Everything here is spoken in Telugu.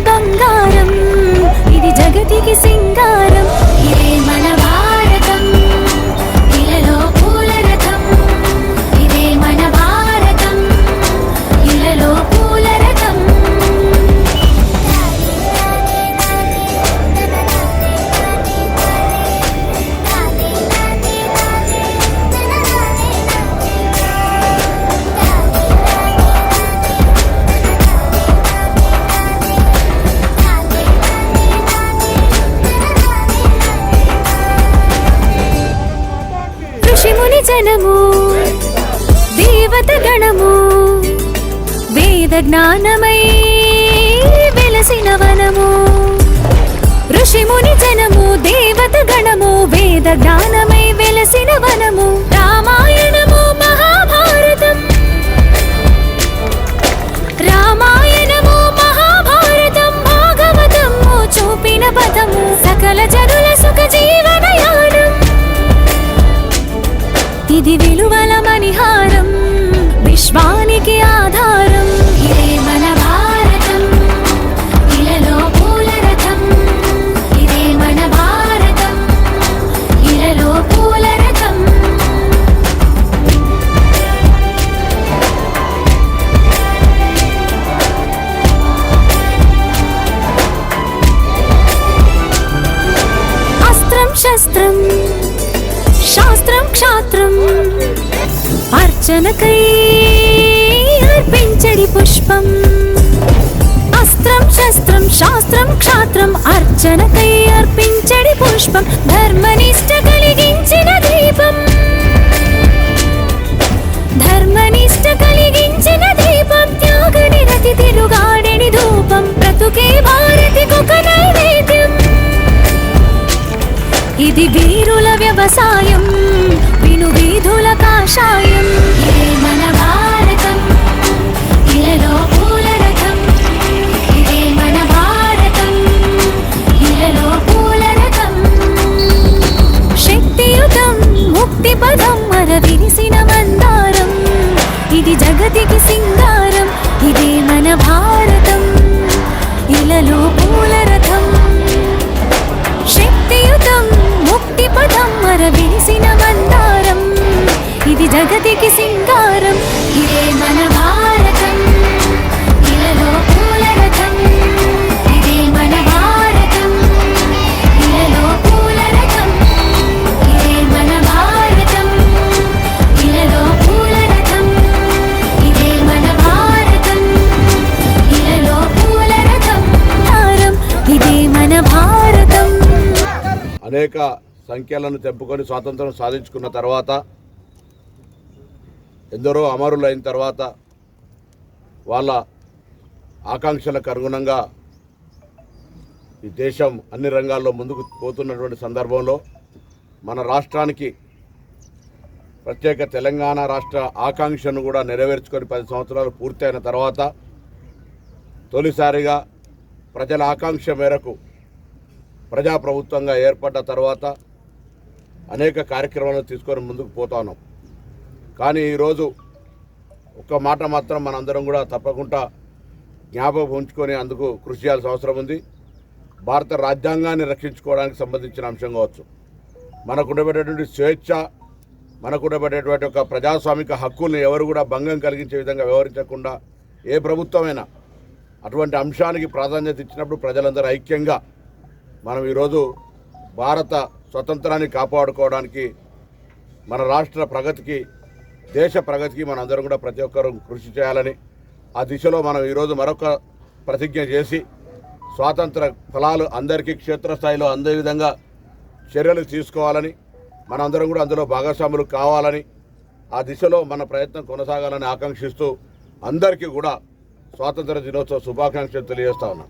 బంగారం. ఇది జగతికి సింగారం. ఇదే మన జనము దేవత గణము వేద జ్ఞానమై వెలసిన వనము. ఋషిముని జనము దేవత గణము వేద జ్ఞానమై వెలసిన వనము. రామాయణము ఇది విలువల అర్చనకై అర్పించడి పుష్పం. అస్త్రం శస్త్రం శాస్త్రం క్షాత్రం అర్చనకై అర్పించడి పుష్పం. భక్తి పదం మర విరిసిన మందారం. ఇది జగతికి సింగారం ఇదే మన భారతం. ఇలలో పూల అనేక సంఖ్యలను తెంపుకొని స్వాతంత్రం సాధించుకున్న తర్వాత ఎందరో అమరులైన తర్వాత వాళ్ళ ఆకాంక్షలకు అనుగుణంగా ఈ దేశం అన్ని రంగాల్లో ముందుకు పోతున్నటువంటి సందర్భంలో మన రాష్ట్రానికి ప్రత్యేక తెలంగాణ రాష్ట్ర ఆకాంక్షను కూడా నెరవేర్చుకొని పది సంవత్సరాలు పూర్తయిన తర్వాత తొలిసారిగా ప్రజల ఆకాంక్ష మేరకు ప్రజాప్రభుత్వంగా ఏర్పడ్డ తర్వాత అనేక కార్యక్రమాలను తీసుకొని ముందుకు పోతాను. కానీ ఈరోజు ఒక్క మాట మాత్రం మనందరం కూడా తప్పకుండా జ్ఞాపకం ఉంచుకొని అందుకు కృషి చేయాల్సిన అవసరం ఉంది. భారత రాజ్యాంగాన్ని రక్షించుకోవడానికి సంబంధించిన అంశం కావచ్చు. మనకు ఉండబడేటువంటి స్వేచ్ఛ మనకు ఉండబడేటువంటి ఒక ప్రజాస్వామిక హక్కుల్ని ఎవరు కూడా భంగం కలిగించే విధంగా వ్యవహరించకుండా ఏ ప్రభుత్వమైనా అటువంటి అంశానికి ప్రాధాన్యత ఇచ్చినప్పుడు ప్రజలందరూ ఐక్యంగా మనం ఈరోజు భారత స్వతంత్రాన్ని కాపాడుకోవడానికి మన రాష్ట్ర ప్రగతికి దేశ ప్రగతికి మనందరం కూడా ప్రతి ఒక్కరూ కృషి చేయాలని ఆ దిశలో మనం ఈరోజు మరొక ప్రతిజ్ఞ చేసి స్వాతంత్ర ఫలాలు అందరికీ క్షేత్రస్థాయిలో అందే విధంగా చర్యలు తీసుకోవాలని మనందరం కూడా అందులో భాగస్వాములు కావాలని ఆ దిశలో మన ప్రయత్నం కొనసాగాలని ఆకాంక్షిస్తూ అందరికీ కూడా స్వాతంత్ర దినోత్సవ శుభాకాంక్షలు తెలియజేస్తా ఉన్నాం.